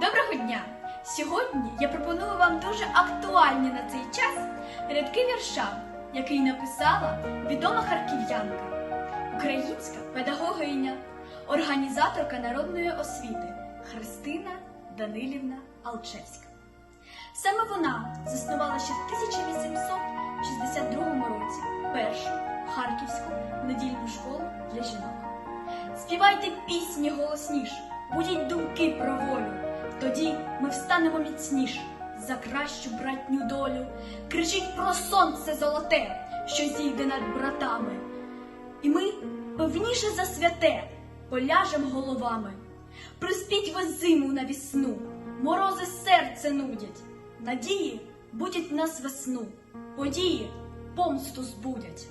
Доброго дня! Сьогодні я пропоную вам дуже актуальні на цей час рядки вірша, який написала відома харків'янка, українська педагогиня, організаторка народної освіти Христина Данилівна Алчевська. Саме вона заснувала ще в 1862 році першу харківську недільну школу для жінок. Співайте пісні голосніш, будіть думки про волю. Тоді ми встанемо міцніш за кращу братню долю. Кричіть про сонце золоте, що зійде над братами. І ми, певніше за святе, поляжем головами. Приспіть ви зиму на вісну, морози серце нудять. Надії будять нас весну, події помсту збудять.